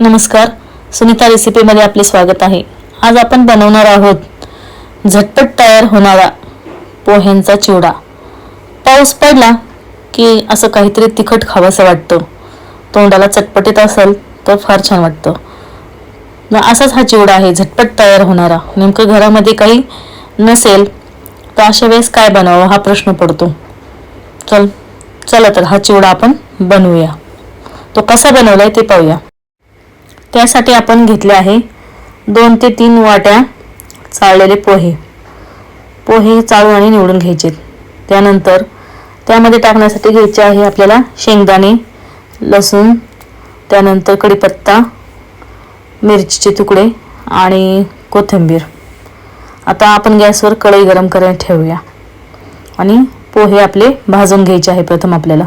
नमस्कार. सुनीता रेसिपीमध्ये आपले स्वागत आहे. आज आपण बनवणार आहोत झटपट तयार होणारा पोह्यांचा चिवडा. पाऊस पडला की असं काहीतरी तिखट खावंसं वाटतं. तोंडाला चटपटीत असेल तर फार छान वाटतं. मग असाच हा चिवडा आहे झटपट तयार होणारा. नेमकं घरामध्ये काही नसेल तर अशा वेळेस काय बनावं हा प्रश्न पडतो. चल चला तर हा चिवडा आपण बनवूया. तो कसा बनवलाय ते पाहूया. त्यासाठी आपण घेतले आहे दोन ते तीन वाट्या चाळलेले पोहे. पोहे चाळून आणि निवडून घ्यायचे. त्यानंतर त्यामध्ये टाकण्यासाठी घ्यायचे आहे आपल्याला शेंगदाणे लसूण त्यानंतर कढीपत्ता मिरचीचे तुकडे आणि कोथिंबीर. आता आपण गॅसवर कढई गरम करायला ठेवूया. आणि पोहे आपले भाजून घ्यायचे आहे प्रथम आपल्याला.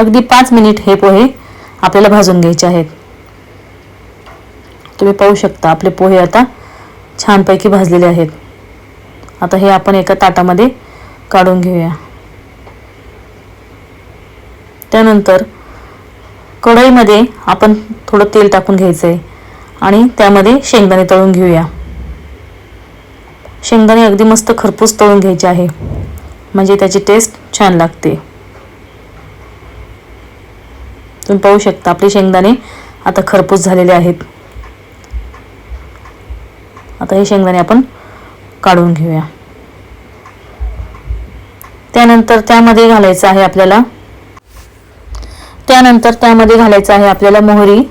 अगदी पाच मिनिट हे पोहे आपल्याला भाजून घ्यायचे आहेत. तुम्ही पाहू शकता आपले पोहे आता छानपैकी भाजलेले आहेत. आता हे आपण एका ताटामध्ये काढून घेऊया. त्यानंतर कढईमध्ये आपण थोडं तेल टाकून घ्यायचं आहे आणि त्यामध्ये शेंगदाणे तळून घेऊया. शेंगदाणे अगदी मस्त खरपूस तळून घ्यायचे आहे. म्हणजे त्याची टेस्ट छान लागते. तुम्ही पाहू शकता. आपले शेंगदाणे आता खरपूस झालेले आहेत. आता हे शेंगदाणे आपण काढून घेऊया. त्यानंतर त्यामध्ये घालायचं आहे आपल्याला त्यानंतर त्यामध्ये घालायचं आहे आपल्याला मोहरी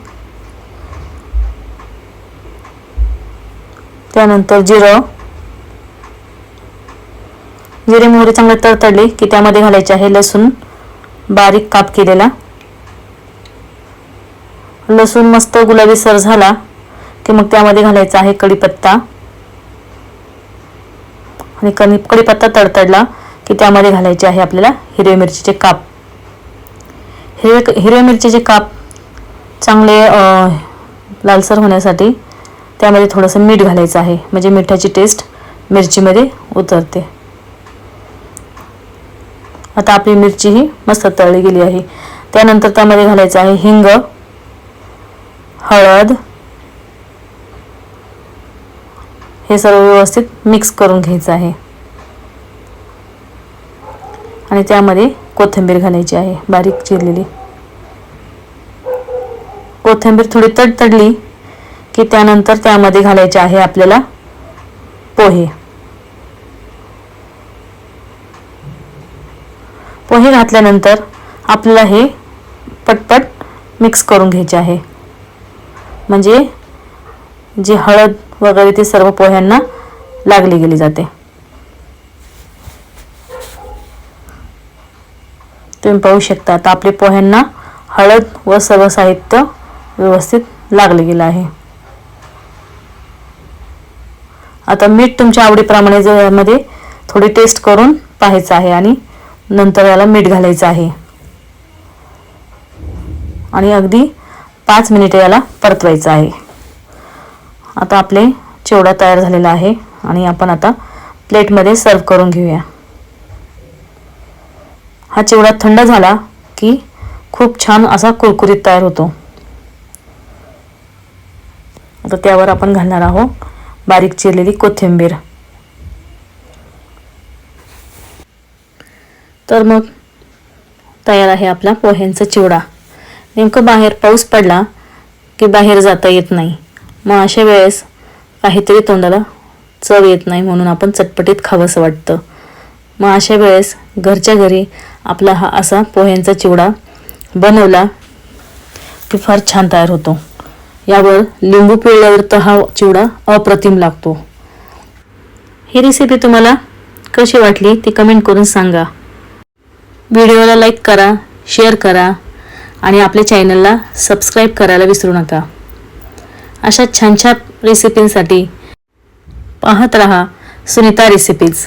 त्यानंतर जिरं. जिरे मोहरी चांगले तडतडले की त्यामध्ये घालायचे आहे लसूण बारीक काप केलेला. लसूण मस्त गुलाबी सर झाला की मग त्यामध्ये घालायचा आहे कढीपत्ता. आणि कणी कढीपत्ता तडतडला की त्यामध्ये घालायचे आहे आपल्याला हिरव्या मिरचीचे काप. हिरवे हिरव्या मिरचीचे काप चांगले लालसर होण्यासाठी त्यामध्ये थोडंसं मीठ घालायचं आहे. म्हणजे मिठाची टेस्ट मिरचीमध्ये उतरते. आता आपली मिरची ही मस्त तळली गेली आहे. त्यानंतर त्यामध्ये घालायचं आहे हिंग. हळद हे सर्व व्यवस्थित मिक्स करून घ्यायचं आहे. आणि त्यामध्ये कोथिंबीर घालायची आहे बारीक चिरलेली. कोथिंबीर थोडी तडतडली की त्यानंतर त्यामध्ये घालायचे आहे आपल्याला पोहे. पोहे घातल्यानंतर आपल्याला हे पटपट मिक्स करून घ्यायचे आहे. म्हणजे जी हळद वगैरे ते सर्व पोह्यांना लागली गेली जाते. तुम्ही पाहू शकता आता आपले पोह्यांना हळद व सर्व साहित्य व्यवस्थित लागले गेलं आहे. आता मीठ तुमच्या आवडीप्रमाणे जर यामध्ये थोडी टेस्ट करून पाहायचं आहे आणि नंतर याला मीठ घालायचं आहे. आणि अगदी पाच मिनिटे याला परतवायचं आहे. आता आपले चिवडा तयार झालेला आहे आणि आपण आता प्लेटमध्ये सर्व करून घेऊया. हा चिवडा थंड झाला की खूप छान असा कुरकुरीत तयार होतो. आता त्यावर आपण घालणार आहोत बारीक चिरलेली कोथिंबीर. तर मग तयार आहे आपला पोह्यांचा चिवडा. नेमकं बाहेर पाऊस पडला की बाहेर जाता येत नाही. मग अशा वेळेस काहीतरी तोंडाला चव येत नाही म्हणून आपण चटपटीत खावंसं वाटतं. मग अशा वेळेस घरच्या घरी आपला हा असा पोह्यांचा चिवडा बनवला की फार छान तयार होतो. यावर लिंबू पिळल्यावर तर हा चिवडा अप्रतिम लागतो. ही रेसिपी तुम्हाला कशी वाटली ती कमेंट करून सांगा. व्हिडिओला लाईक करा शेअर करा आणि आपल्या चॅनलला सबस्क्राईब करायला विसरू नका. अशा छान छान रेसिपींसाठी पाहत रहा सुनीता रेसिपीज